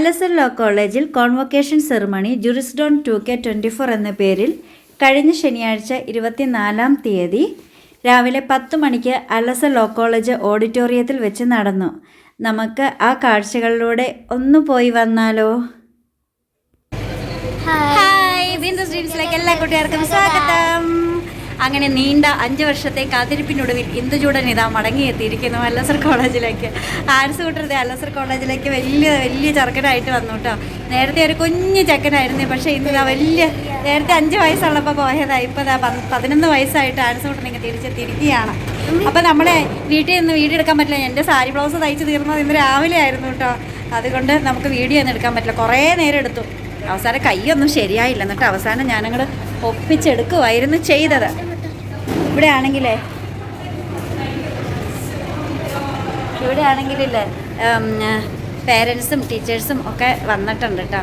Al Azhar law കോളേജിൽ convocation ceremony ജുറിസ്ഡോൺ two K twenty four എന്ന പേരിൽ കഴിഞ്ഞ ശനിയാഴ്ച ഇരുപത്തിനാലാം തീയതി രാവിലെ പത്ത് മണിക്ക് അലസർ ലോ കോളേജ് ഓഡിറ്റോറിയത്തിൽ വെച്ച് നടന്നു. നമുക്ക് ആ കാഴ്ചകളിലൂടെ ഒന്ന് പോയി വന്നാലോ? ഹായ്. ബിന്ദു ഡ്രീംസിലേക്ക് എല്ലാ കുട്ടികൾക്കും സ്വാഗതം. അങ്ങനെ നീണ്ട അഞ്ച് വർഷത്തെ കാത്തിരിപ്പിനൊടുവിൽ ഇന്ദുചൂടൻ ഇതാ മടങ്ങിയെത്തിയിരിക്കുന്നു അല്ലസർ കോളേജിലേക്ക്. ആർട്സ് കൂട്ടരുത് അല്ലസർ കോളേജിലേക്ക് വലിയ വലിയ ചെറുക്കനായിട്ട് വന്നു കേട്ടോ. നേരത്തെ ഒരു കുഞ്ഞു ചെക്കനായിരുന്നു പക്ഷേ ഇന്ന് വലിയ നേരത്തെ അഞ്ച് വയസ്സുള്ളപ്പോൾ പോയതാണ് ഇപ്പോൾ പതിനൊന്ന് വയസ്സായിട്ട് ആർട്സ് കൂട്ടൻ ഇങ്ങനെ തിരിച്ചെത്തിയിരിക്കുകയാണ്. അപ്പോൾ നമ്മളെ വീട്ടിൽ നിന്ന് വീഡിയോ എടുക്കാൻ പറ്റില്ല. എന്റെ സാരി ബ്ലൗസ് തയ്ച്ച് തീർന്നത് ഇന്ന് രാവിലെ ആയിരുന്നു കേട്ടോ. അതുകൊണ്ട് നമുക്ക് വീഡിയോ ഒന്നും എടുക്കാൻ പറ്റില്ല. കുറേ നേരം എടുത്തു. അവസാനം കൈയൊന്നും ശരിയായില്ല. എന്നിട്ട് അവസാനം ഞാനങ്ങൾ ഒപ്പിച്ചെടുക്കുമായിരുന്നു ചെയ്തത്. ഇവിടെ ആണെങ്കിലേ ഇവിടെ ആണെങ്കിലില്ലേ പേരൻസും ടീച്ചേഴ്സും ഒക്കെ വന്നിട്ടുണ്ട് കേട്ടോ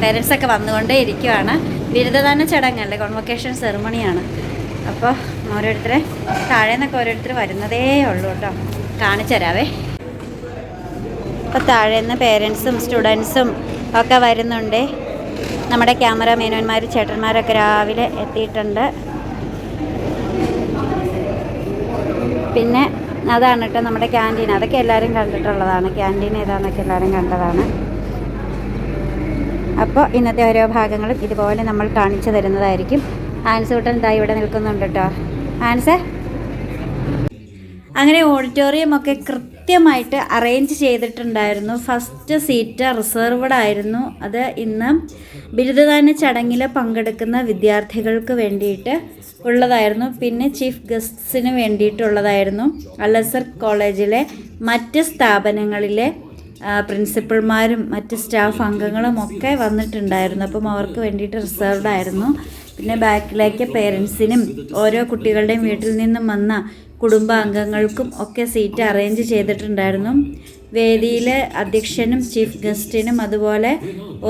പേരൻസൊക്കെ വന്നുകൊണ്ടേ ഇരിക്കുവാണ്. ബിരുദദാന ചടങ്ങല്ലേ കോൺവൊക്കേഷൻ സെറിമണിയാണ് അപ്പോൾ ഓരോരുത്തരെ താഴെ നിന്നൊക്കെ ഓരോരുത്തർ വരുന്നതേ ഉള്ളൂ കേട്ടോ കാണിച്ചു തരാവേ. അപ്പോൾ താഴെ നിന്ന് പേരൻസും സ്റ്റുഡൻസും ഒക്കെ വരുന്നുണ്ട്. നമ്മുടെ ക്യാമറ മേനോന്മാർ ചേട്ടന്മാരൊക്കെ രാവിലെ എത്തിയിട്ടുണ്ട്. പിന്നെ അതാണ് കേട്ടോ നമ്മുടെ ക്യാന്റീൻ അതൊക്കെ എല്ലാവരും കണ്ടിട്ടുള്ളതാണ്. ക്യാന്റീൻ ഏതാണെന്നൊക്കെ എല്ലാവരും കണ്ടതാണ്. അപ്പോൾ ഇന്നത്തെ ഓരോ ഭാഗങ്ങളും ഇതുപോലെ നമ്മൾ കാണിച്ചു തരുന്നതായിരിക്കും. ആൻസ് കൂട്ടൻ ഇതാ ഇവിടെ നിൽക്കുന്നുണ്ട് കേട്ടോ ആൻസേ? അങ്ങനെ ഓഡിറ്റോറിയം ഒക്കെ കൃത്യമായിട്ട് അറേഞ്ച് ചെയ്തിട്ടുണ്ടായിരുന്നു. ഫസ്റ്റ് സീറ്റ് റിസർവ്ഡ് ആയിരുന്നു. അത് ഇന്ന് ബിരുദദാന ചടങ്ങിൽ പങ്കെടുക്കുന്ന വിദ്യാർത്ഥികൾക്ക് വേണ്ടിയിട്ട് ഉള്ളതായിരുന്നു. പിന്നെ ചീഫ് ഗസ്റ്റ്സിന് വേണ്ടിയിട്ടുള്ളതായിരുന്നു. അലസർ കോളേജിലെ മറ്റ് സ്ഥാപനങ്ങളിലെ പ്രിൻസിപ്പൾമാരും മറ്റ് സ്റ്റാഫ് അംഗങ്ങളും ഒക്കെ വന്നിട്ടുണ്ടായിരുന്നു. അപ്പം അവർക്ക് വേണ്ടിയിട്ട് റിസർവ്ഡ് ആയിരുന്നു. പിന്നെ ബാക്കിലേക്ക് പേരൻസിനും ഓരോ കുട്ടികളുടെയും വീട്ടിൽ നിന്നും വന്ന കുടുംബാംഗങ്ങൾക്കും ഒക്കെ സീറ്റ് അറേഞ്ച് ചെയ്തിട്ടുണ്ടായിരുന്നു. വേദിയിലെ അധ്യക്ഷനും ചീഫ് ഗസ്റ്റിനും അതുപോലെ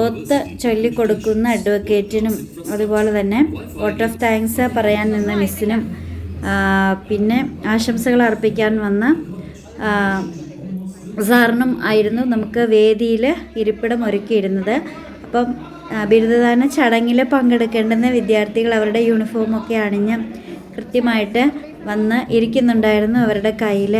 ഓത്ത് ചൊല്ലിക്കൊടുക്കുന്ന അഡ്വക്കേറ്റിനും അതുപോലെ തന്നെ വോട്ട് ഓഫ് താങ്ക്സ് പറയാൻ നിന്ന മിസ്സിനും പിന്നെ ആശംസകൾ അർപ്പിക്കാൻ വന്ന സാറിനും ആയിരുന്നു നമുക്ക് വേദിയിൽ ഇരിപ്പിടം ഒരുക്കിയിരുന്നത്. അപ്പം ബിരുദദാന ചടങ്ങിൽ പങ്കെടുക്കേണ്ടുന്ന വിദ്യാർത്ഥികൾ അവരുടെ യൂണിഫോമൊക്കെ അണിഞ്ഞ് കൃത്യമായിട്ട് വന്ന് ഇരിക്കുന്നുണ്ടായിരുന്നു അവരുടെ കയ്യിൽ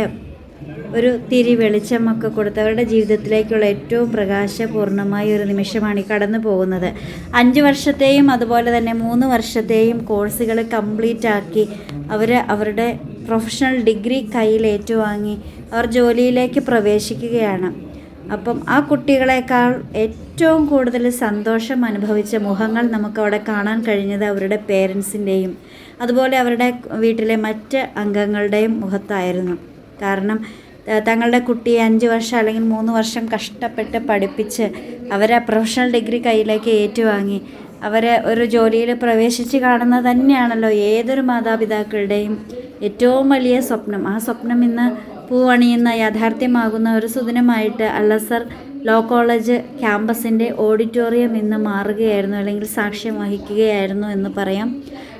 ഒരു തിരി വെളിച്ചമൊക്കെ കൊടുത്ത് അവരുടെ ജീവിതത്തിലേക്കുള്ള ഏറ്റവും പ്രകാശപൂർണമായ ഒരു നിമിഷമാണ് ഈ കടന്നു പോകുന്നത്. അഞ്ച് വർഷത്തെയും അതുപോലെ തന്നെ മൂന്ന് വർഷത്തെയും കോഴ്സുകൾ കംപ്ലീറ്റ് ആക്കി അവർ അവരുടെ പ്രൊഫഷണൽ ഡിഗ്രി കയ്യിൽ ഏറ്റുവാങ്ങി അവർ ജോലിയിലേക്ക് പ്രവേശിക്കുകയാണ്. അപ്പം ആ കുട്ടികളെക്കാൾ ഏറ്റവും കൂടുതൽ സന്തോഷം അനുഭവിച്ച മുഖങ്ങൾ നമുക്കവിടെ കാണാൻ കഴിഞ്ഞത് അവരുടെ പേരൻസിന്റെയും അതുപോലെ അവരുടെ വീട്ടിലെ മറ്റ് അംഗങ്ങളുടെയും മുഖത്തായിരുന്നു. കാരണം തങ്ങളുടെ കുട്ടിയെ അഞ്ച് വർഷം അല്ലെങ്കിൽ മൂന്ന് വർഷം കഷ്ടപ്പെട്ട് പഠിപ്പിച്ച് അവരെ പ്രൊഫഷണൽ ഡിഗ്രി കയ്യിലേക്ക് ഏറ്റുവാങ്ങി. അവരെ ഒരു ജോലിയിൽ പ്രവേശിച്ച് കാണുന്നത് തന്നെയാണല്ലോ ഏതൊരു മാതാപിതാക്കളുടെയും ഏറ്റവും വലിയ സ്വപ്നം. ആ സ്വപ്നം ഇന്ന് പൂവണിയുന്ന യാഥാർത്ഥ്യമാകുന്ന ഒരു സുദിനമായിട്ട് അല്ലസർ ലോ കോളേജ് ക്യാമ്പസിന്റെ ഓഡിറ്റോറിയം ഇന്ന് മാറുകയായിരുന്നു അല്ലെങ്കിൽ സാക്ഷ്യം വഹിക്കുകയായിരുന്നു എന്ന് പറയാം.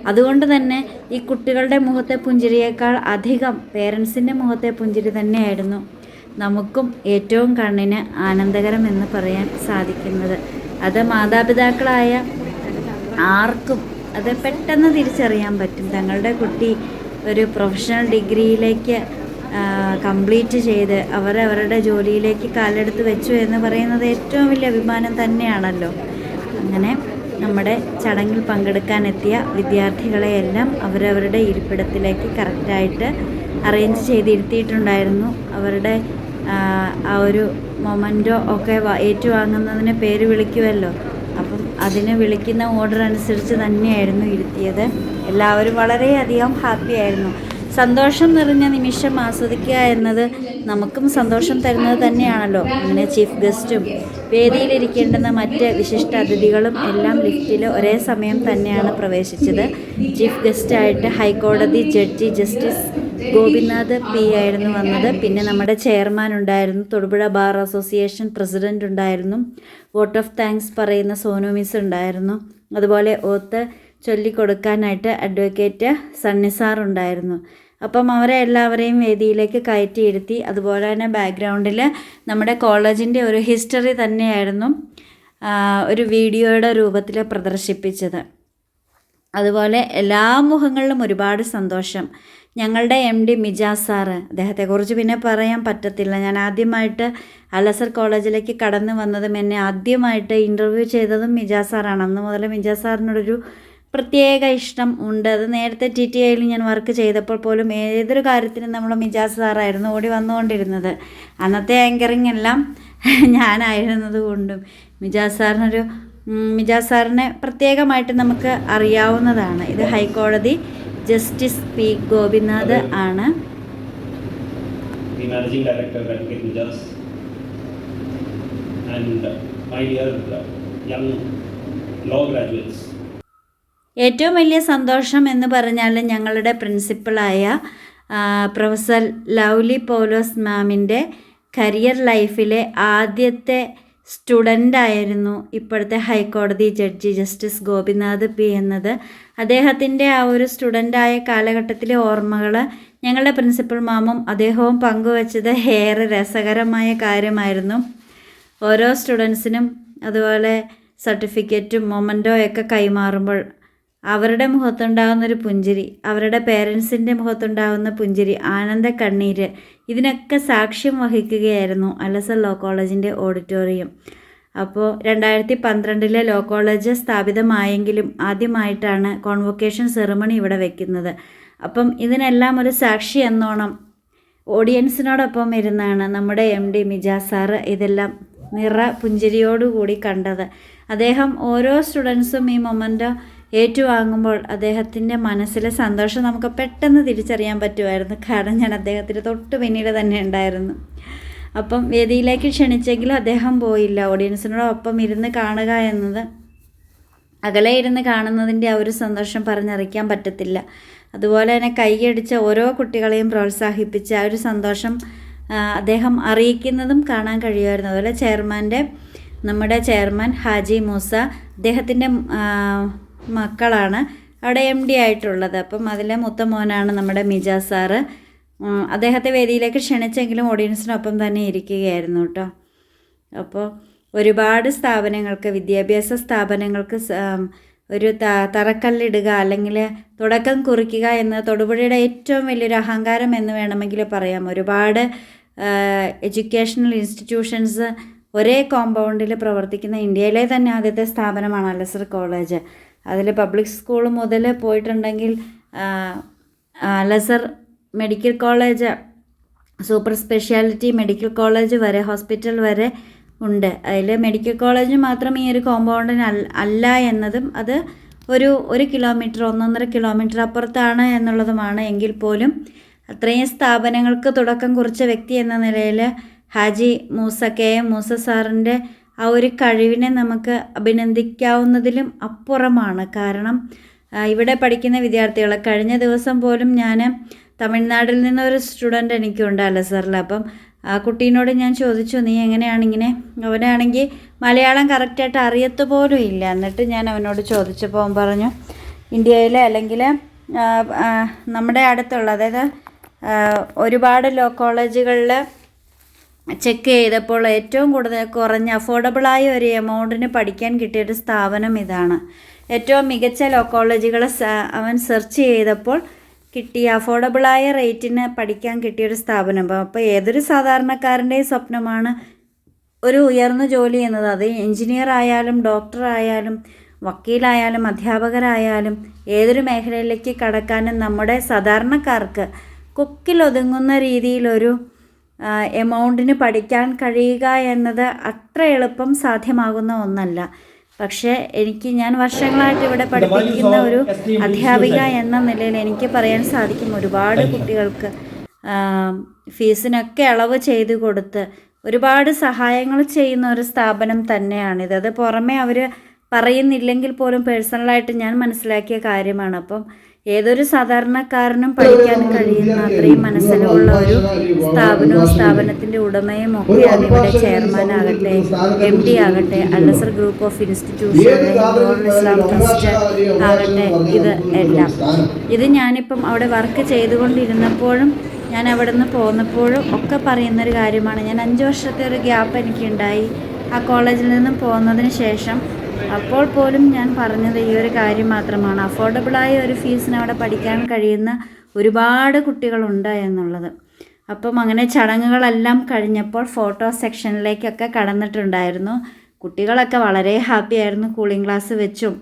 അതുകൊണ്ട് തന്നെ ഈ കുട്ടികളുടെ മുഖത്തെ പുഞ്ചിരിയേക്കാൾ അധികം പേരൻസിന്റെ മുഖത്തെ പുഞ്ചിരി തന്നെയായിരുന്നു നമുക്കും ഏറ്റവും കണ്ണിന് ആനന്ദകരം എന്ന് പറയാൻ സാധിക്കുന്നത്. അത് മാതാപിതാക്കളായ ആർക്കും അത് പെട്ടെന്ന് തിരിച്ചറിയാൻ പറ്റും. തങ്ങളുടെ കുട്ടി ഒരു പ്രൊഫഷണൽ ഡിഗ്രിയിലേക്ക് കംപ്ലീറ്റ് ചെയ്ത് അവർ അവരുടെ ജോലിയിലേക്ക് കാലെടുത്ത് വെച്ചു എന്ന് പറയുന്നത് ഏറ്റവും വലിയ അഭിമാനം തന്നെയാണല്ലോ. അങ്ങനെ നമ്മുടെ ചടങ്ങിൽ പങ്കെടുക്കാനെത്തിയ വിദ്യാർത്ഥികളെയെല്ലാം അവരവരുടെ ഇരിപ്പിടത്തിലേക്ക് കറക്റ്റായിട്ട് അറേഞ്ച് ചെയ്തിരുത്തിയിട്ടുണ്ടായിരുന്നു. അവരുടെ ആ, ഒരു മൊമെന്റോ ഒക്കെ ഏറ്റുവാങ്ങുന്നതിന് പേര് വിളിക്കുമല്ലോ അപ്പം അതിന് വിളിക്കുന്ന ഓർഡർ അനുസരിച്ച് തന്നെയായിരുന്നു ഇരുത്തിയത്. എല്ലാവരും വളരെയധികം ഹാപ്പി ആയിരുന്നു. സന്തോഷം നിറഞ്ഞ നിമിഷം ആസ്വദിക്കുക എന്നത് നമുക്കും സന്തോഷം തരുന്നത് തന്നെയാണല്ലോ. അങ്ങനെ ചീഫ് ഗസ്റ്റും വേദിയിലിരിക്കേണ്ടുന്ന മറ്റ് വിശിഷ്ട അതിഥികളും എല്ലാം ലിഫ്റ്റിൽ ഒരേ സമയം തന്നെയാണ് പ്രവേശിച്ചത്. ചീഫ് ഗസ്റ്റായിട്ട് ഹൈക്കോടതി ജഡ്ജി ജസ്റ്റിസ് ഗോപിനാഥ് പി ആയിരുന്നു വന്നത്. പിന്നെ നമ്മുടെ ചെയർമാൻ ഉണ്ടായിരുന്നു. തൊടുപുഴ ബാർ അസോസിയേഷൻ പ്രസിഡന്റ് ഉണ്ടായിരുന്നു. വോട്ട് ഓഫ് താങ്ക്സ് പറയുന്ന സോനു മിസ് ഉണ്ടായിരുന്നു. അതുപോലെ ഓത്ത് ചൊല്ലിക്കൊടുക്കാനായിട്ട് അഡ്വക്കേറ്റ് സണ്ണി ഉണ്ടായിരുന്നു. അപ്പം അവരെ എല്ലാവരെയും വേദിയിലേക്ക് കയറ്റിയിരുത്തി. അതുപോലെ തന്നെ ബാക്ക്ഗ്രൗണ്ടിൽ നമ്മുടെ കോളേജിന്റെ ഒരു ഹിസ്റ്ററി തന്നെയായിരുന്നു ഒരു വീഡിയോയുടെ രൂപത്തിൽ പ്രദർശിപ്പിച്ചത്. അതുപോലെ എല്ലാ മുഖങ്ങളിലും ഒരുപാട് സന്തോഷം. ഞങ്ങളുടെ എം ഡി മിജാസ് സാറ് അദ്ദേഹത്തെക്കുറിച്ച് പിന്നെ പറയാൻ പറ്റത്തില്ല. ഞാൻ ആദ്യമായിട്ട് അലസർ കോളേജിലേക്ക് കടന്നു വന്നതും എന്നെ ആദ്യമായിട്ട് ഇന്റർവ്യൂ ചെയ്തതും മിജാസ് സാറാണ് അന്ന് മുതൽ മിജാസ് സാറിനോടൊരു പ്രത്യേക ഇഷ്ടം ഉണ്ട്. അത് നേരത്തെ ടി ടി ഐയിൽ ഞാൻ വർക്ക് ചെയ്തപ്പോൾ പോലും ഏതൊരു കാര്യത്തിനും നമ്മൾ മിജാസ് സാറായിരുന്നു ഓടി വന്നുകൊണ്ടിരുന്നത്. അന്നത്തെ ആങ്കറിങ് എല്ലാം ഞാനായിരുന്നത് കൊണ്ടും. മിജാസ് സാറിനൊരു മിജാസ് സാറിനെ പ്രത്യേകമായിട്ട് നമുക്ക് അറിയാവുന്നതാണ്. ഇത് ഹൈക്കോടതി ജസ്റ്റിസ് പി ഗോപിനാഥ് ആണ്. Director my dear uh, young law graduates. ഏറ്റവും വലിയ സന്തോഷം എന്ന് പറഞ്ഞാൽ ഞങ്ങളുടെ പ്രിൻസിപ്പളായ പ്രൊഫസർ ലൗലി പോലോസ് മാമിന്റെ കരിയർ ലൈഫിലെ ആദ്യത്തെ സ്റ്റുഡന്റ് ആയിരുന്നു ഇപ്പോഴത്തെ ഹൈക്കോടതി ജഡ്ജി ജസ്റ്റിസ് ഗോപിനാഥ് പി എന്നത്. അദ്ദേഹത്തിന്റെ ആ ഒരു സ്റ്റുഡന്റായ കാലഘട്ടത്തിലെ ഓർമ്മകൾ ഞങ്ങളുടെ പ്രിൻസിപ്പൽ മാമും അദ്ദേഹവും പങ്കുവച്ചത് ഏറെ രസകരമായ കാര്യമായിരുന്നു. ഓരോ സ്റ്റുഡൻസിനും അതുപോലെ സർട്ടിഫിക്കറ്റും മൊമന്റോ ഒക്കെ കൈമാറുമ്പോൾ അവരുടെ മുഖത്തുണ്ടാകുന്നൊരു പുഞ്ചിരി അവരുടെ പേരൻസിന്റെ മുഖത്തുണ്ടാകുന്ന പുഞ്ചിരി ആനന്ദ കണ്ണീര് ഇതിനൊക്കെ സാക്ഷ്യം വഹിക്കുകയായിരുന്നു അലസ ലോ കോളേജിന്റെ ഓഡിറ്റോറിയം. അപ്പോൾ രണ്ടായിരത്തി പന്ത്രണ്ടിലെ ലോ കോളേജ് സ്ഥാപിതമായെങ്കിലും ആദ്യമായിട്ടാണ് കോൺവൊക്കേഷൻ സെറിമണി ഇവിടെ വയ്ക്കുന്നത് അപ്പം ഇതിനെല്ലാം ഒരു സാക്ഷി എന്നോണം ഓഡിയൻസിനോടൊപ്പം ഇരുന്നാണ് നമ്മുടെ എം ഡി മിജാസ് സാറ് ഇതെല്ലാം നിറ പുഞ്ചിരിയോടുകൂടി കണ്ടത്. അദ്ദേഹം ഓരോ സ്റ്റുഡൻസും ഈ മൊമെന്റ് ഏറ്റുവാങ്ങുമ്പോൾ അദ്ദേഹത്തിന്റെ മനസ്സിലെ സന്തോഷം നമുക്ക് പെട്ടെന്ന് തിരിച്ചറിയാൻ പറ്റുമായിരുന്നു. കാരണം ഞാൻ അദ്ദേഹത്തിന് തൊട്ട് പിന്നീട് തന്നെ ഉണ്ടായിരുന്നു. അപ്പം വേദിയിലേക്ക് ക്ഷണിച്ചെങ്കിലും അദ്ദേഹം പോയില്ല. ഓഡിയൻസിനോടൊപ്പം ഇരുന്ന് കാണുക എന്നത് അകലെ ഇരുന്ന് കാണുന്നതിന്റെ ആ ഒരു സന്തോഷം പറഞ്ഞറിയിക്കാൻ പറ്റത്തില്ല. അതുപോലെ തന്നെ കൈയടിച്ച ഓരോ കുട്ടികളെയും പ്രോത്സാഹിപ്പിച്ച് ആ ഒരു സന്തോഷം അദ്ദേഹം അറിയിക്കുന്നതും കാണാൻ കഴിയുമായിരുന്നു. അതുപോലെ ചെയർമാന്റെ നമ്മുടെ ചെയർമാൻ ഹാജി മൂസ അദ്ദേഹത്തിന്റെ മക്കളാണ്. അവിടെ എം ഡി ആയിട്ടുള്ളത്. അപ്പം അതിലെ മൂത്ത മോനാണ് നമ്മുടെ മിജ സാറ് അദ്ദേഹത്തെ വേദിയിലേക്ക് ക്ഷണിച്ചെങ്കിലും ഓഡിയൻസിനൊപ്പം തന്നെ ഇരിക്കുകയായിരുന്നു കേട്ടോ. അപ്പോൾ ഒരുപാട് സ്ഥാപനങ്ങൾക്ക് വിദ്യാഭ്യാസ സ്ഥാപനങ്ങൾക്ക് ഒരു ത തറക്കല്ലിടുക അല്ലെങ്കിൽ തുടക്കം കുറിക്കുക എന്ന തൊടുപുഴയുടെ ഏറ്റവും വലിയൊരു അഹങ്കാരം എന്ന് വേണമെങ്കിൽ പറയാം. ഒരുപാട് എഡ്യൂക്കേഷണൽ ഇൻസ്റ്റിറ്റ്യൂഷൻസ് ഒരേ കോമ്പൗണ്ടിൽ പ്രവർത്തിക്കുന്ന ഇന്ത്യയിലെ തന്നെ ആദ്യത്തെ സ്ഥാപനമാണ് അലസർ കോളേജ്. അതിൽ പബ്ലിക് സ്കൂൾ മുതൽ പോയിട്ടുണ്ടെങ്കിൽ Al Azhar medical college super speciality medical college വരെ ഹോസ്പിറ്റൽ വരെ ഉണ്ട്. അതിൽ മെഡിക്കൽ കോളേജ് മാത്രം ഈ ഒരു കോമ്പൗണ്ടിന് അല്ല എന്നതും അത് ഒരു ഒരു കിലോമീറ്റർ ഒന്നൊന്നര കിലോമീറ്റർ അപ്പുറത്താണ് എന്നുള്ളതുമാണ്. എങ്കിൽ പോലും അത്രയും സ്ഥാപനങ്ങൾക്ക് തുടക്കം കുറിച്ച വ്യക്തി എന്ന നിലയിൽ ഹാജി മൂസ കെ എം മൂസ സാറിന്റെ ആ ഒരു കഴിവിനെ നമുക്ക് അഭിനന്ദിക്കാവുന്നതിലും അപ്പുറമാണ്. കാരണം ഇവിടെ പഠിക്കുന്ന വിദ്യാർത്ഥികളെ കഴിഞ്ഞ ദിവസം പോലും ഞാൻ തമിഴ്നാട്ടിൽ നിന്നൊരു സ്റ്റുഡന്റ് എനിക്കുണ്ട് അലസറിൽ അപ്പം ആ കുട്ടീനോട് ഞാൻ ചോദിച്ചു നീ എങ്ങനെയാണ് ഇങ്ങനെ? അവനാണെങ്കിൽ മലയാളം കറക്റ്റായിട്ട് അറിയത്ത് പോലും ഇല്ല. എന്നിട്ട് ഞാൻ അവനോട് ചോദിച്ചപ്പോൾ അവൻ പറഞ്ഞു ഇന്ത്യയിലെ അല്ലെങ്കിൽ നമ്മുടെ അടുത്തുള്ള അതായത് ഒരുപാട് ലോ കോളേജുകളിൽ ചെക്ക് ചെയ്തപ്പോൾ ഏറ്റവും കൂടുതൽ കുറഞ്ഞ അഫോർഡബിളായ ഒരു എമൗണ്ടിന് പഠിക്കാൻ കിട്ടിയൊരു സ്ഥാപനം ഇതാണ്. ഏറ്റവും മികച്ച ലോ കോളേജുകൾ അവൻ സെർച്ച് ചെയ്തപ്പോൾ കിട്ടിയ അഫോർഡബിളായ റേറ്റിന് പഠിക്കാൻ കിട്ടിയൊരു സ്ഥാപനം. അപ്പോൾ ഏതൊരു സാധാരണക്കാരന്റെയും സ്വപ്നമാണ് ഒരു ഉയർന്ന ജോലി എന്നത്. അത് എഞ്ചിനീയർ ആയാലും ഡോക്ടർ ആയാലും വക്കീലായാലും അധ്യാപകരായാലും ഏതൊരു മേഖലയിലേക്ക് കടക്കാനും നമ്മുടെ സാധാരണക്കാർക്ക് കൊക്കിലൊതുങ്ങുന്ന രീതിയിലൊരു എമൗണ്ടിന് പഠിക്കാൻ കഴിയുക എന്നത് അത്ര എളുപ്പം സാധ്യമാകുന്ന ഒന്നല്ല. പക്ഷേ എനിക്ക് ഞാൻ വർഷങ്ങളായിട്ട് ഇവിടെ പഠിപ്പിക്കുന്ന ഒരു അധ്യാപിക എന്ന നിലയിൽ എനിക്ക് പറയാൻ സാധിക്കും. ഒരുപാട് കുട്ടികൾക്ക് ഫീസിനൊക്കെ അളവ് ചെയ്തു കൊടുത്ത് ഒരുപാട് സഹായങ്ങൾ ചെയ്യുന്ന ഒരു സ്ഥാപനം തന്നെയാണിത്. അത് പുറമേ അവർ പറയുന്നില്ലെങ്കിൽ പോലും പേഴ്സണലായിട്ട് ഞാൻ മനസ്സിലാക്കിയ കാര്യമാണ്. അപ്പം ഏതൊരു സാധാരണക്കാരനും പഠിക്കാൻ കഴിയുന്ന അത്രയും മനസ്സിലുള്ള ഒരു സ്ഥാപനവും സ്ഥാപനത്തിന്റെ ഉടമയും ഒക്കെയാണ് ഇവിടെ ചെയർമാൻ ആകട്ടെ എം ഡി ആകട്ടെ അൽസർ ഗ്രൂപ്പ് ഓഫ് ഇൻസ്റ്റിറ്റ്യൂഷൻ ഇസ്ലാം ട്രസ്റ്റ് ആകട്ടെ ഇത് എല്ലാം. ഇത് ഞാനിപ്പം അവിടെ വർക്ക് ചെയ്തുകൊണ്ടിരുന്നപ്പോഴും ഞാൻ അവിടെ നിന്ന് പോന്നപ്പോഴും ഒക്കെ പറയുന്നൊരു കാര്യമാണ്. ഞാൻ അഞ്ച് വർഷത്തെ ഒരു ഗ്യാപ്പ് എനിക്കുണ്ടായി. ആ കോളേജിൽ നിന്നും പോകുന്നതിന് ശേഷം അപ്പോൾ പോലും ഞാൻ പറഞ്ഞത് ഈ ഒരു കാര്യം മാത്രമാണ്. അഫോർഡബിളായ ഒരു ഫീസിന് അവിടെ പഠിക്കാൻ കഴിയുന്ന ഒരുപാട് കുട്ടികളുണ്ട് എന്നുള്ളത്. അപ്പം അങ്ങനെ ചടങ്ങുകളെല്ലാം കഴിഞ്ഞപ്പോൾ ഫോട്ടോ സെക്ഷനിലേക്കൊക്കെ കടന്നിട്ടുണ്ടായിരുന്നു. കുട്ടികളൊക്കെ വളരെ ഹാപ്പി ആയിരുന്നു കൂളിംഗ് ക്ലാസ് വെച്ചും.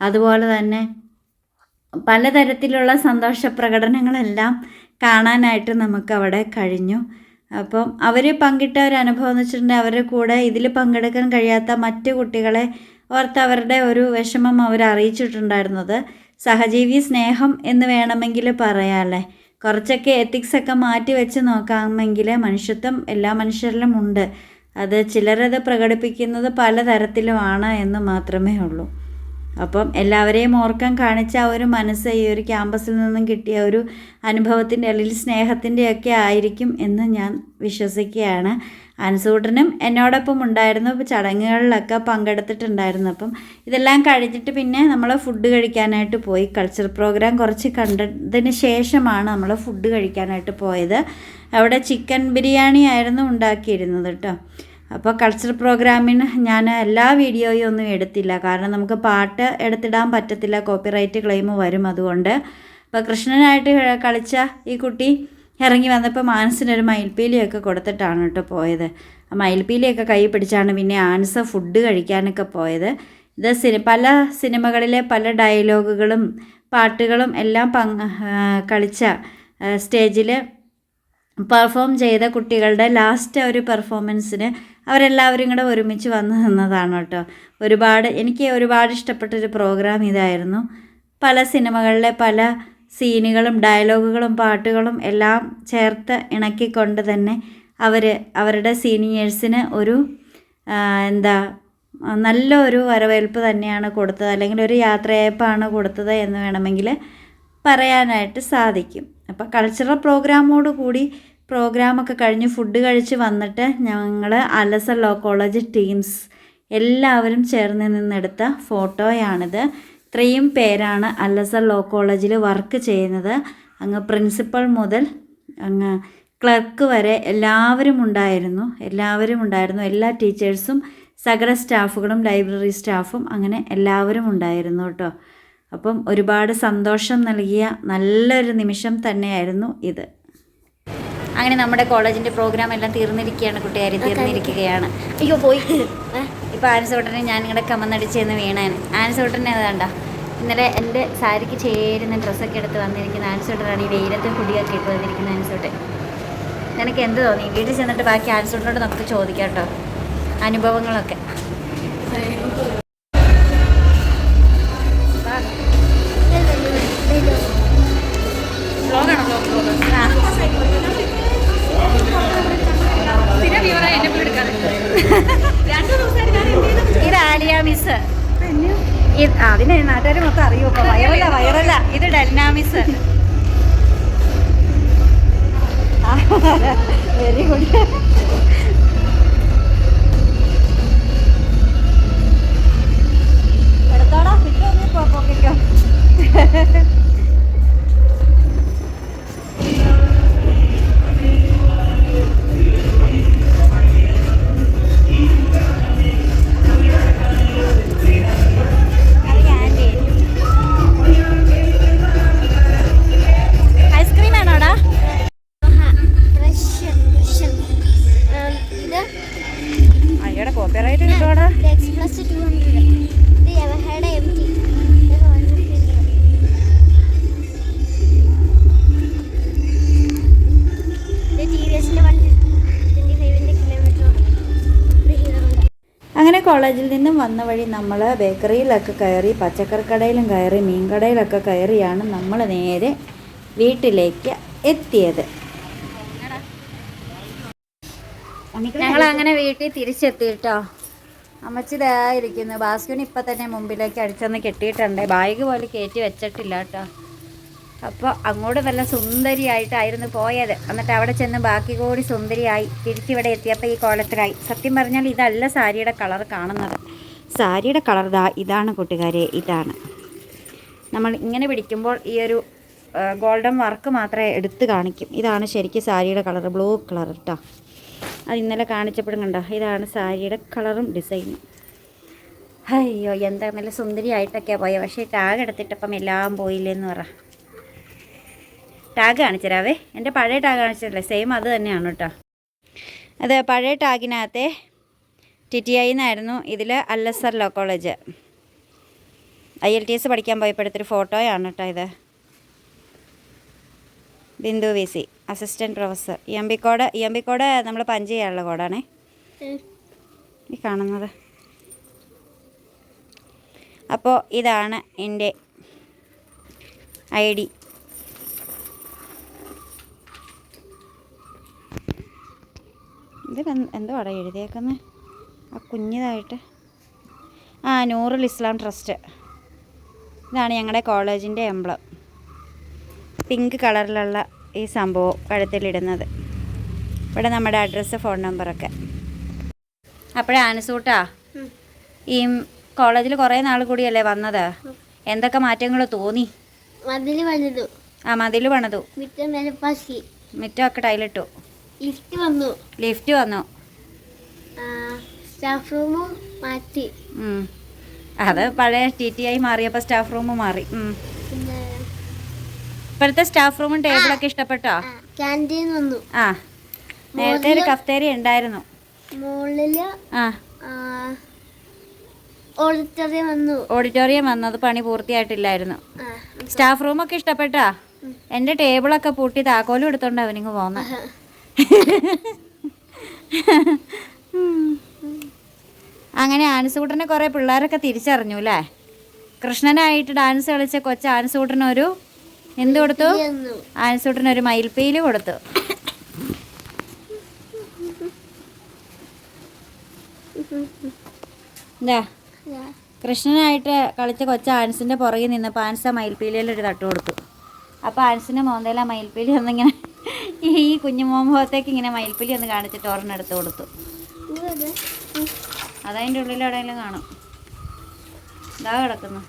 അതുപോലെ തന്നെ പലതരത്തിലുള്ള സന്തോഷ പ്രകടനങ്ങളെല്ലാം കാണാനായിട്ട് നമുക്ക് അവിടെ കഴിഞ്ഞു. അപ്പം അവർ പങ്കിട്ട ഒരു അനുഭവം എന്ന് വെച്ചിട്ടുണ്ടെങ്കിൽ അവരുടെ കൂടെ ഇതിൽ പങ്കെടുക്കാൻ കഴിയാത്ത മറ്റ് കുട്ടികളെ ഓർത്ത് അവരുടെ ഒരു വിഷമം അവർ അറിയിച്ചിട്ടുണ്ടായിരുന്നത്. സഹജീവി സ്നേഹം എന്ന് വേണമെങ്കിൽ പറയാമല്ലേ കുറച്ചൊക്കെ എത്തിക്സൊക്കെ മാറ്റി വെച്ച് നോക്കാമെങ്കിൽ മനുഷ്യത്വം എല്ലാ മനുഷ്യരിലും ഉണ്ട്. അത് ചിലരത് പ്രകടിപ്പിക്കുന്നത് പലതരത്തിലുമാണ് എന്ന് മാത്രമേ ഉള്ളൂ. അപ്പം എല്ലാവരെയും ഓർക്കാൻ കാണിച്ച ആ ഒരു മനസ്സ് ഈ ഒരു ക്യാമ്പസിൽ നിന്നും കിട്ടിയ ഒരു അനുഭവത്തിന്റെ അല്ലെങ്കിൽ സ്നേഹത്തിന്റെ ഒക്കെ ആയിരിക്കും എന്ന് ഞാൻ വിശ്വസിക്കുകയാണ്. അൻസൂട്ടനും എന്നോടൊപ്പം ഉണ്ടായിരുന്നു. ചടങ്ങുകളിലൊക്കെ പങ്കെടുത്തിട്ടുണ്ടായിരുന്നു. അപ്പം ഇതെല്ലാം കഴിഞ്ഞിട്ട് പിന്നെ നമ്മൾ ഫുഡ് കഴിക്കാനായിട്ട് പോയി. കൾച്ചർ പ്രോഗ്രാം കുറച്ച് കണ്ടതിന് ശേഷമാണ് നമ്മൾ ഫുഡ് കഴിക്കാനായിട്ട് പോയത്. അവിടെ ചിക്കൻ ബിരിയാണി ആയിരുന്നു ഉണ്ടാക്കിയിരുന്നത് കേട്ടോ. അപ്പോൾ കൾച്ചർ പ്രോഗ്രാമിന് ഞാൻ എല്ലാ വീഡിയോയും ഒന്നും എടുത്തില്ല. കാരണം നമുക്ക് പാട്ട് എടുത്തിടാൻ പറ്റത്തില്ല കോപ്പിറൈറ്റ് ക്ലെയിം വരും അതുകൊണ്ട്. അപ്പോൾ കൃഷ്ണനായിട്ട് കളിച്ച ഈ കുട്ടി ഇറങ്ങി വന്നപ്പോൾ മാനസിനൊരു മയിൽപ്പീലിയൊക്കെ കൊടുത്തിട്ടാണ് കേട്ടോ പോയത്. ആ മയിൽപ്പീലിയൊക്കെ കൈ പിടിച്ചാണ് പിന്നെ ആൻസ ഫുഡ് കഴിക്കാനൊക്കെ പോയത്. ഇത് സിനി പല സിനിമകളിലെ പല ഡയലോഗുകളും പാട്ടുകളും എല്ലാം പങ്ക് കളിച്ച സ്റ്റേജിൽ പെർഫോം ചെയ്ത കുട്ടികളുടെ ലാസ്റ്റ് ഒരു പെർഫോമൻസിന് അവരെല്ലാവരും കൂടെ ഒരുമിച്ച് വന്ന് നിന്നതാണ് കേട്ടോ. ഒരുപാട് എനിക്ക് ഒരുപാട് ഇഷ്ടപ്പെട്ടൊരു പ്രോഗ്രാം ഇതായിരുന്നു. പല സിനിമകളിലെ പല സീനുകളും ഡയലോഗുകളും പാട്ടുകളും എല്ലാം ചേർത്ത് ഇണക്കിക്കൊണ്ട് തന്നെ അവർ അവരുടെ സീനിയേഴ്സിന് ഒരു എന്താ എന്താ നല്ലൊരു വരവേൽപ്പ് തന്നെയാണ് കൊടുത്തത്. അല്ലെങ്കിൽ ഒരു യാത്രയയപ്പാണ് കൊടുത്തത് എന്ന് വേണമെങ്കിൽ പറയാനായിട്ട് സാധിക്കും. അപ്പോൾ കൾച്ചറൽ പ്രോഗ്രാമോട് കൂടി പ്രോഗ്രാമൊക്കെ കഴിഞ്ഞ് ഫുഡ് കഴിച്ച് വന്നിട്ട് ഞങ്ങൾ അലസ ലോ കോളേജ് ടീംസ് എല്ലാവരും ചേർന്ന് നിന്നെടുത്ത ഫോട്ടോയാണിത്. ഇത്രയും പേരാണ് അലസ ലോ കോളേജിൽ വർക്ക് ചെയ്യുന്നത്. അങ്ങ് പ്രിൻസിപ്പൽ മുതൽ അങ്ങ് ക്ലർക്ക് വരെ എല്ലാവരും ഉണ്ടായിരുന്നു. എല്ലാവരും ഉണ്ടായിരുന്നു. എല്ലാ ടീച്ചേഴ്സും സകല സ്റ്റാഫുകളും ലൈബ്രറി സ്റ്റാഫും അങ്ങനെ എല്ലാവരും ഉണ്ടായിരുന്നു കേട്ടോ. അപ്പം ഒരുപാട് സന്തോഷം നൽകിയ നല്ലൊരു നിമിഷം തന്നെയായിരുന്നു ഇത്. അങ്ങനെ നമ്മുടെ കോളേജിന്റെ പ്രോഗ്രാം എല്ലാം തീർന്നിരിക്കുകയാണ് കുട്ടികാരി തീർന്നിരിക്കുകയാണ്. അയ്യോ പോയി. ഇപ്പോൾ ആൻസോട്ടനെ ഞാൻ നിങ്ങളുടെ കമന്നടിച്ചെന്ന് വീണാൻ ആൻസോട്ടനെ അതാണ്ട ഇന്നലെ എന്റെ സാരിക്ക് ചേരുന്ന ഡ്രസ്സൊക്കെ എടുത്ത് വന്നിരിക്കുന്ന ആൻസോട്ടനാണ് ഈ വെയിലത്തെ കുടിയൊക്കെ ഇട്ട് വന്നിരിക്കുന്ന ആൻസോട്ടൻ നിനക്ക് എന്ത് തോന്നി? വീട്ടിൽ ചെന്നിട്ട് ബാക്കി ആൻസോട്ടനോട് നമുക്ക് ചോദിക്കാം കേട്ടോ അനുഭവങ്ങളൊക്കെ. കോളേജിൽ നിന്നും വന്ന വഴി നമ്മൾ ബേക്കറിയിലൊക്കെ കയറി പച്ചക്കറി കടയിലും കയറി മീൻ കടയിലൊക്കെ കയറിയാണ് നമ്മൾ നേരെ വീട്ടിലേക്ക് എത്തിയത്. ഞങ്ങൾ അങ്ങനെ വീട്ടിൽ തിരിച്ചെത്തി കേട്ടോ. അമ്മച്ചി ഇതായിരിക്കുന്നു ബാസ്കുവിന് ഇപ്പം തന്നെ മുമ്പിലേക്ക് അടിച്ചൊന്ന് കെട്ടിയിട്ടുണ്ട്. ബാഗ് പോലെ കയറ്റി വെച്ചിട്ടില്ല കേട്ടോ. അപ്പോൾ അങ്ങോട്ട് നല്ല സുന്ദരിയായിട്ടായിരുന്നു പോയത്. എന്നിട്ട് അവിടെ ചെന്ന് ബാക്കി കൂടി സുന്ദരിയായി തിരിച്ചിവിടെ എത്തിയപ്പോൾ ഈ കോലത്തിലായി. സത്യം പറഞ്ഞാൽ ഇതല്ല സാരിയുടെ കളർ കാണുന്നത്. സാരിയുടെ കളർ ദാ ഇതാണ് കൂട്ടുകാരെ ഇതാണ്. നമ്മൾ ഇങ്ങനെ പിടിക്കുമ്പോൾ ഈ ഒരു ഗോൾഡൻ വർക്ക് മാത്രമേ എടുത്ത് കാണിക്കും. ഇതാണ് ശരിക്കും സാരിയുടെ കളർ ബ്ലൂ കളർ കേട്ടോ അത് ഇന്നലെ കാണിച്ചപ്പോഴും കണ്ടോ? ഇതാണ് സാരിയുടെ കളറും ഡിസൈനും. അയ്യോ എന്താ നല്ല സുന്ദരിയായിട്ടൊക്കെയാണ് പോയത് പക്ഷേ ടാഗ് എടുത്തിട്ടപ്പം എല്ലാം പോയില്ലെന്ന് പറ. ടാഗ് കാണിച്ചുതരാവേ. എന്റെ പഴയ ടാഗ് കാണിച്ചിട്ടില്ലേ? സെയിം അത് തന്നെയാണ് കേട്ടോ. അത് പഴയ ടാഗിനകത്തെ ടി ടി ഐ എന്നായിരുന്നു ഇതിൽ Al Azhar law college I L T S പഠിക്കാൻ പോയപ്പോഴത്തൊരു ഫോട്ടോയാണ് കേട്ടോ ഇത്. Bindu V C assistant professor E M ബിക്കോട് E M ബിക്കോട് നമ്മൾ പഞ്ച് ചെയ്യാനുള്ള കോഡാണേ. ഈ കാണുന്നത്. അപ്പോൾ ഇതാണ് എന്റെ ഐ ഡി. ഇതിൽ എന്തുവാടാ എഴുതിയേക്കുന്നത് ആ കുഞ്ഞിതായിട്ട്. ആ നൂറുൽ ഇസ്ലാം ട്രസ്റ്റ്. ഇതാണ് ഞങ്ങളുടെ കോളേജിന്റെ എംബ്ലം. പിങ്ക് കളറിലുള്ള ഈ സംഭവം കഴുത്തിലിടുന്നത്. ഇവിടെ നമ്മുടെ അഡ്രസ്സ് ഫോൺ നമ്പറൊക്കെ. അപ്പോഴേ ആനസൂട്ടാ ഈ കോളേജിൽ കുറേ നാൾ കൂടിയല്ലേ വന്നത്? എന്തൊക്കെ മാറ്റങ്ങൾ തോന്നി? മതിൽ പണിതു. ആ മതിൽ പണിതു. മിറ്റമൊക്കെ ടൈലിട്ടു. ലിഫ്റ്റ് വന്നു. ലിഫ്റ്റ് വന്നു. സ്റ്റാഫ് റൂമും മാറ്റി. അത് പഴയ ടി ടി ആയി മാറിയപ്പോൾ സ്റ്റാഫ് റൂം മാറി. ഇപ്പോഴത്തെ സ്റ്റാഫ് റൂമും ടേബിളൊക്കെ ഇഷ്ടപ്പെട്ടോ? ക്യാന്റീൻ വന്നു. ആ നേരത്തെ ഒരു കഫ്തേരി ഉണ്ടായിരുന്നു. മുകളിൽ ആ. ഓഡിറ്റോറിയം വന്നു. ഓഡിറ്റോറിയം വന്നത് പണി പൂർത്തിയായിട്ടില്ലായിരുന്നു. സ്റ്റാഫ് റൂമൊക്കെ ഇഷ്ടപ്പെട്ടാ? എന്റെ ടേബിളൊക്കെ പൂട്ടി താക്കോലും എടുത്തോണ്ട് അവനിങ്ങ് പോന്ന. അങ്ങനെ ആൻസൂട്ടനെ കുറേ പിള്ളേരൊക്കെ തിരിച്ചറിഞ്ഞു അല്ലേ കൃഷ്ണനായിട്ട് ഡാൻസ് കളിച്ച കൊച്ച ആൻസൂട്ടനൊരു എന്ത് കൊടുത്തു? ആൻസൂട്ടനൊരു മയിൽപ്പീൽ കൊടുത്തു. എന്താ കൃഷ്ണനായിട്ട് കളിച്ച കൊച്ച ആൻസിന്റെ പുറകിൽ നിന്നപ്പോൾ ആൻസ് ആ മയിൽപ്പീലിയിൽ ഒരു തട്ട് കൊടുത്തു. അപ്പോൾ ആൻസിന്റെ മോന്തയിൽ ആ മയിൽപ്പീലി ഒന്നിങ്ങനെ ഈ കുഞ്ഞു മുഖത്തേക്ക് ഇങ്ങനെ മയിൽപ്പുലി ഒന്ന് കാണിച്ചിട്ട് ഒരെണ്ണം എടുത്ത് കൊടുത്തു. അതതിന്റെ ഉള്ളിൽ എവിടെയെങ്കിലും കാണും. ഇതാ കിടക്കുന്നു.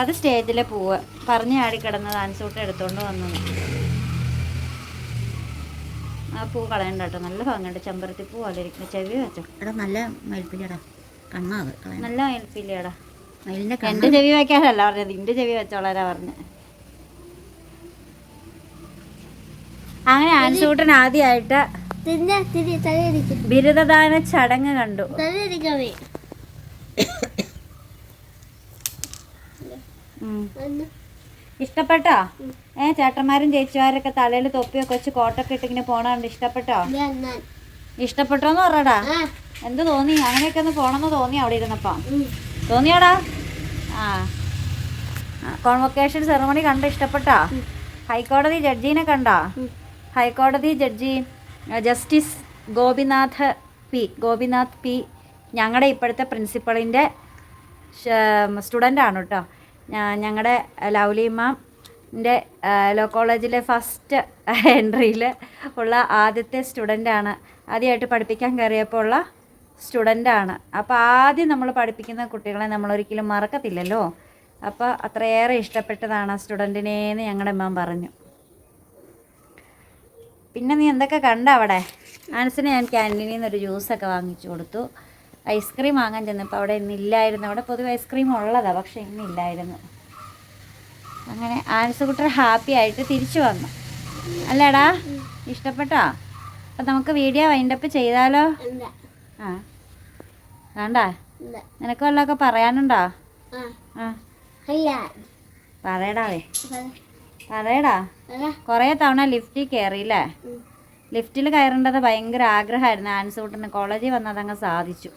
അത് സ്റ്റേജിലെ പൂവ്. പറഞ്ഞു ആടി കിടന്നത് ആൻസൂട്ട് എടുത്തുകൊണ്ട് വന്നു. ആ പൂ കളയണ്ട കേട്ടോ. നല്ല ഭംഗിയുണ്ട്. ചെമ്പരത്തി പൂ പോലെ ചെവി വെച്ചോ. എടാ നല്ല മയിൽപ്പിലിടാ കണ്ണാ അത് നല്ല മയിൽപ്പില്ലടാ മയിലിന്റെ എന്റെ ചെവി വയ്ക്കാനല്ല പറഞ്ഞത്. നിന്റെ ചെവി വെച്ചോളാരാ പറഞ്ഞ അങ്ങനെ ആൻസൂട്ടൻ ആദ്യമായിട്ട് ബിരുദദാന ചടങ്ങ് കണ്ടു. ഇഷ്ടപ്പെട്ടോ? ഏ ചേട്ടന്മാരും ചേച്ചിമാരൊക്കെ തലയിൽ തൊപ്പിയൊക്കെ വെച്ച് കോട്ടൊക്കെ ഇട്ട് ഇങ്ങനെ പോണുണ്ട് ഇഷ്ടപ്പെട്ടോ? ഇഷ്ടപ്പെട്ടോന്ന് പറടാ എന്ത് തോന്നി? അങ്ങനെയൊക്കെ ഒന്ന് പോണെന്ന് തോന്നി അവിടെ ഇരുന്നപ്പോ. തോന്നിയോടാ? ആ. കോൺവൊക്കേഷൻ സെറമണി കണ്ട ഇഷ്ടപ്പെട്ടോ? ഹൈക്കോടതി ജഡ്ജീനെ കണ്ടോ. ഹൈക്കോടതി judge justice Gopinath P Gopinath P ഞങ്ങളുടെ ഇപ്പോഴത്തെ പ്രിൻസിപ്പളിന്റെ സ്റ്റുഡന്റാണ് കേട്ടോ ഞങ്ങളുടെ ലൗലി മാമിന്റെ ലോ കോളേജിലെ ഫസ്റ്റ് എൻട്രിയിൽ ഉള്ള ആദ്യത്തെ സ്റ്റുഡന്റാണ് ആദ്യമായിട്ട് പഠിപ്പിക്കാൻ കയറിയപ്പോൾ ഉള്ള സ്റ്റുഡന്റാണ് അപ്പോൾ ആദ്യം നമ്മൾ പഠിപ്പിക്കുന്ന കുട്ടികളെ നമ്മൾ ഒരിക്കലും മറക്കത്തില്ലല്ലോ. അപ്പോൾ അത്രയേറെ ഇഷ്ടപ്പെട്ടതാണ് ആ സ്റ്റുഡന്റിനേന്ന് ഞങ്ങളുടെ മാം പറഞ്ഞു. പിന്നെ നീ എന്തൊക്കെ കണ്ട അവിടെ? ആൻസിന് ഞാൻ ക്യാന്റീനിൽ നിന്ന് ഒരു ജ്യൂസൊക്കെ വാങ്ങിച്ചു കൊടുത്തു. ഐസ്ക്രീം വാങ്ങാൻ ചെന്നപ്പോൾ അവിടെ ഇന്നില്ലായിരുന്നു അവിടെ പൊതുവെ ഐസ്ക്രീം ഉള്ളതാണ് പക്ഷേ ഇന്നില്ലായിരുന്നു അങ്ങനെ ആൻസ് കുട്ടർ ഹാപ്പി ആയിട്ട് തിരിച്ചു വന്നു. അല്ലേടാ ഇഷ്ടപ്പെട്ടോ? അപ്പം നമുക്ക് വീഡിയോ വൈൻഡപ്പ് ചെയ്താലോ? ആ. വേണ്ട? നിനക്ക് വല്ലതൊക്കെ പറയാനുണ്ടോ? ആ. പറയടാവേ പറ കൊറേ തവണ ലിഫ്റ്റിൽ കയറി അല്ലേ ലിഫ്റ്റിൽ കയറേണ്ടത് ഭയങ്കര ആഗ്രഹമായിരുന്നു ആൻസൂട്ടിന് കോളേജിൽ വന്നതങ്ങ് സാധിച്ചു.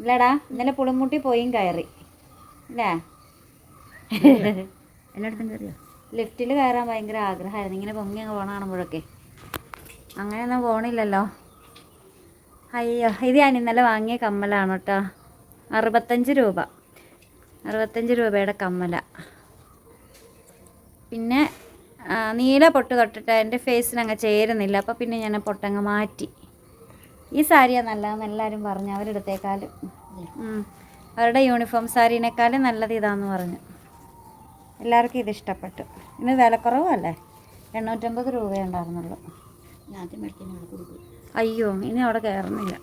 ഇല്ലടാ ഇന്നലെ പുളിമുട്ടി പോയും കയറി. അല്ലേ എല്ലായിടത്തും കയറിയോ ലിഫ്റ്റിൽ കയറാൻ ഭയങ്കര ആഗ്രഹമായിരുന്നു ഇങ്ങനെ പൊങ്ങി അങ്ങ് പോണ കാണുമ്പോഴൊക്കെ. അങ്ങനെയൊന്നും പോണില്ലല്ലോ. അയ്യോ ഇത് ഞാൻ ഇന്നലെ വാങ്ങിയ കമ്മലാണ് കേട്ടോ. അറുപത്തഞ്ച് രൂപ. അറുപത്തഞ്ച് രൂപയുടെ കമ്മല. പിന്നെ നീല പൊട്ട് തൊട്ടിട്ട് എന്റെ ഫേസിനങ്ങ് ചേരുന്നില്ല. അപ്പോൾ പിന്നെ ഞാൻ പൊട്ടങ്ങ് മാറ്റി. ഈ സാരിയാണ് നല്ലതെന്ന് എല്ലാവരും പറഞ്ഞു. അവരെടുത്തേക്കാളും. അവരുടെ യൂണിഫോം സാരീനേക്കാളും നല്ലത് ഇതാന്ന് പറഞ്ഞു. എല്ലാവർക്കും ഇത് ഇഷ്ടപ്പെട്ടു. ഇന്ന് വിലക്കുറവല്ലേ എണ്ണൂറ്റമ്പത് രൂപയേ ഉണ്ടായിരുന്നുള്ളൂ. അയ്യോ ഇനി അവിടെ കയറുന്നില്ല.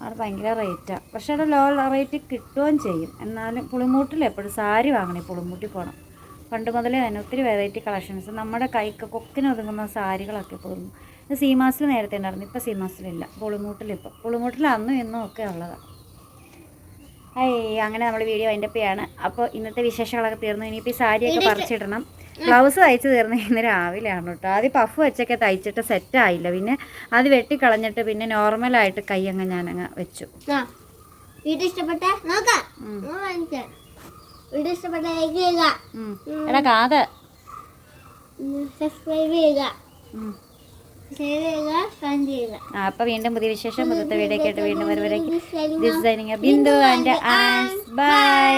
അവിടെ ഭയങ്കര റേറ്റാണ് പക്ഷേ അവിടെ ലോ റേറ്റ് കിട്ടുകയും ചെയ്യും. എന്നാലും പുളിമൂട്ടിൽ എപ്പോഴും സാരി വാങ്ങണേ. പുളിമൂട്ടിൽ പോകണം പണ്ട് മുതലേ തന്നെ ഒത്തിരി വെറൈറ്റി കളക്ഷൻസ് നമ്മുടെ കൈക്ക് കൊക്കിന് ഒതുങ്ങുന്ന സാരികളൊക്കെ പോകുന്നു ഇത് സീമാസിൽ നേരത്തെ ഉണ്ടായിരുന്നു. ഇപ്പോൾ സീമാസിലില്ല. പുളിമൂട്ടിലിപ്പോൾ പുളിമൂട്ടിൽ അന്നും ഇന്നും ഒക്കെ ഉള്ളതാണ് അയ്യ അങ്ങനെ നമ്മൾ വീഡിയോ അതിന്റെ അപ്പയാണ് അപ്പോൾ ഇന്നത്തെ വിശേഷങ്ങളൊക്കെ തീർന്നു. ഇനിയിപ്പോൾ ഈ സാരിയൊക്കെ പറിച്ചിടണം. ബ്ലൗസ് തയ്ച്ച് തീർന്നു ഇന്ന് രാവിലെയാണ് കേട്ടോ. ആദ്യം പഫ് വെച്ചൊക്കെ തയ്ച്ചിട്ട് സെറ്റ് ആയില്ല. പിന്നെ അത് വെട്ടിക്കളഞ്ഞിട്ട് പിന്നെ നോർമലായിട്ട് കൈ അങ്ങ് ഞാനങ്ങ് വെച്ചു. ഇഷ്ടപ്പെട്ട? നോക്കാം. വീഡിയോ ഇഷ്ടപ്പെട്ട ലൈക്ക് ചെയ്യുക. എടാ സബ്സ്ക്രൈബ് ചെയ്യുക. ഷെയർ ചെയ്യുക കമന്റ് ചെയ്യുക. ആ അപ്പോൾ വീണ്ടും പുതിയ വിശേഷം പുതിയ വീഡിയോ കേട്ട് വീണ്ടും വരുവരേക്ക് ബിന്ദു ആൻഡ് ആൻസ് ബൈ